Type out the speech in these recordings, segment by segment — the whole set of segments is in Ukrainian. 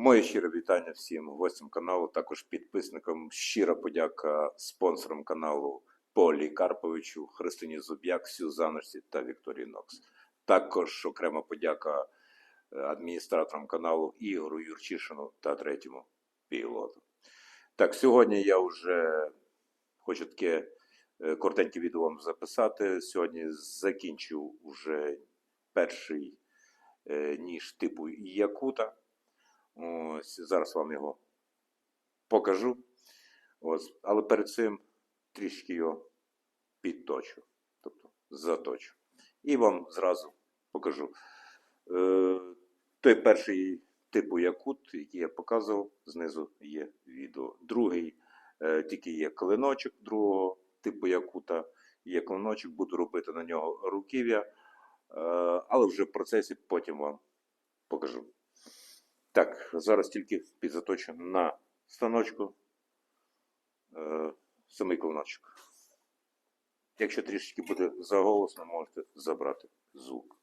Моє щире вітання всім гостям каналу, також підписникам. Щира подяка спонсорам каналу Полі Карповичу, Христині Зуб'як, Сюзаночці та Вікторії Нокс. Також окрема подяка е, адміністраторам каналу Ігору Юрчишину та третьому пілоту. Так, сьогодні я вже хочу таке е, коротеньке відео вам записати. Сьогодні закінчив вже перший е, ніж типу Якута. Ось зараз вам його покажу. Ось, але перед цим трішки його підточу, тобто заточу. І вам зразу покажу. Е, той перший типу якут, який я показував, знизу є відео. Другий е, тільки є клиночок другого типу якута. Є клиночок, буду робити на нього руків'я, е, але вже в процесі потім вам покажу. Так, зараз тільки підзаточимо на станочку е, самий клиночок. Якщо трішечки буде заголосно, можете забрати звук.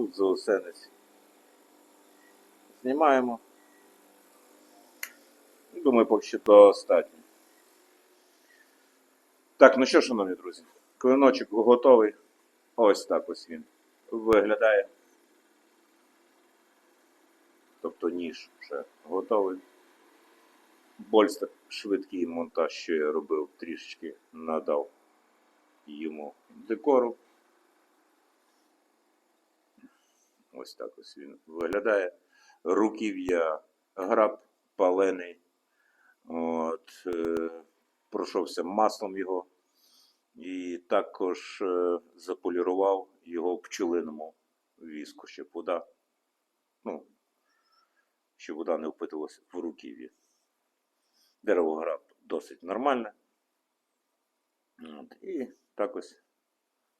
Тут заосенець. Знімаємо. Думаю, поки що достатньо. Так, ну що, шановні друзі, клиночок готовий. Ось так ось він виглядає. Тобто ніж вже готовий. Больстер швидкий монтаж, що я робив, трішечки надав йому декору. Ось так ось він виглядає. Руків'я граб палений. От, е, пройшовся маслом його. І також е, заполірував його пчелиному віску, щоб вода, ну, щоб вода не впитувалася в руків'ї. Дерево граб досить нормальне. От, і так ось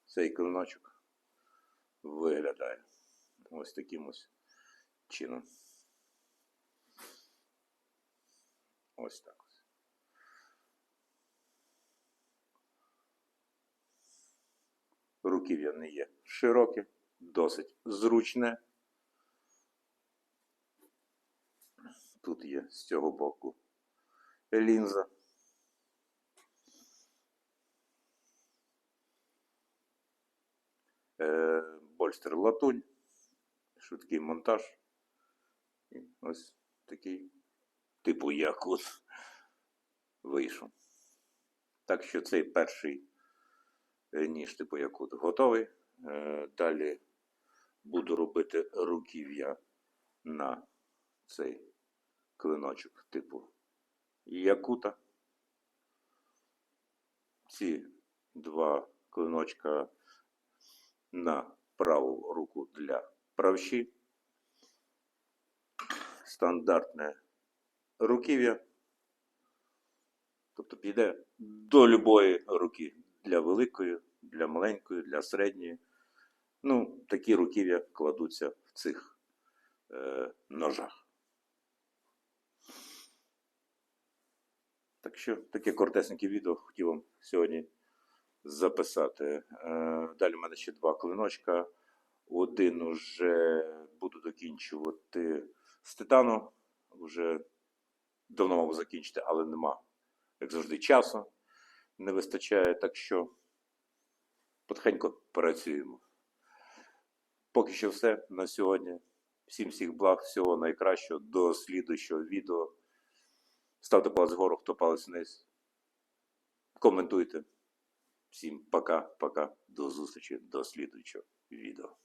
цей клиночок виглядає. Ось таким ось чином. Ось так ось. Руків'я не є широке, досить зручне. Тут є з цього боку лінза. Е, Больстер латунь швидкий монтаж. І ось такий типу якут вийшов. Так що цей перший е, ніж типу якут готовий. Е, Далі буду робити руків'я на цей клиночок типу якута. Ці два клиночка на праву руку для правші. Стандартне руків'я. Тобто піде до любої руки. Для великої, для маленької, для середньої. Ну, такі руків'я кладуться в цих е, ножах. Так що таке коротесеньке відео хотів вам сьогодні записати. Е, далі в мене ще два клиночка. Один уже буду докінчувати з титану. Вже давно мав закінчити, але нема, як завжди, часу не вистачає. Так що потихеньку працюємо. Поки що все на сьогодні. Всім всіх благ, всього найкращого. До слідуючого відео. Ставте палець вгору, хто палець вниз. Коментуйте. Всім пока-пока. До зустрічі, до слідуючого відео.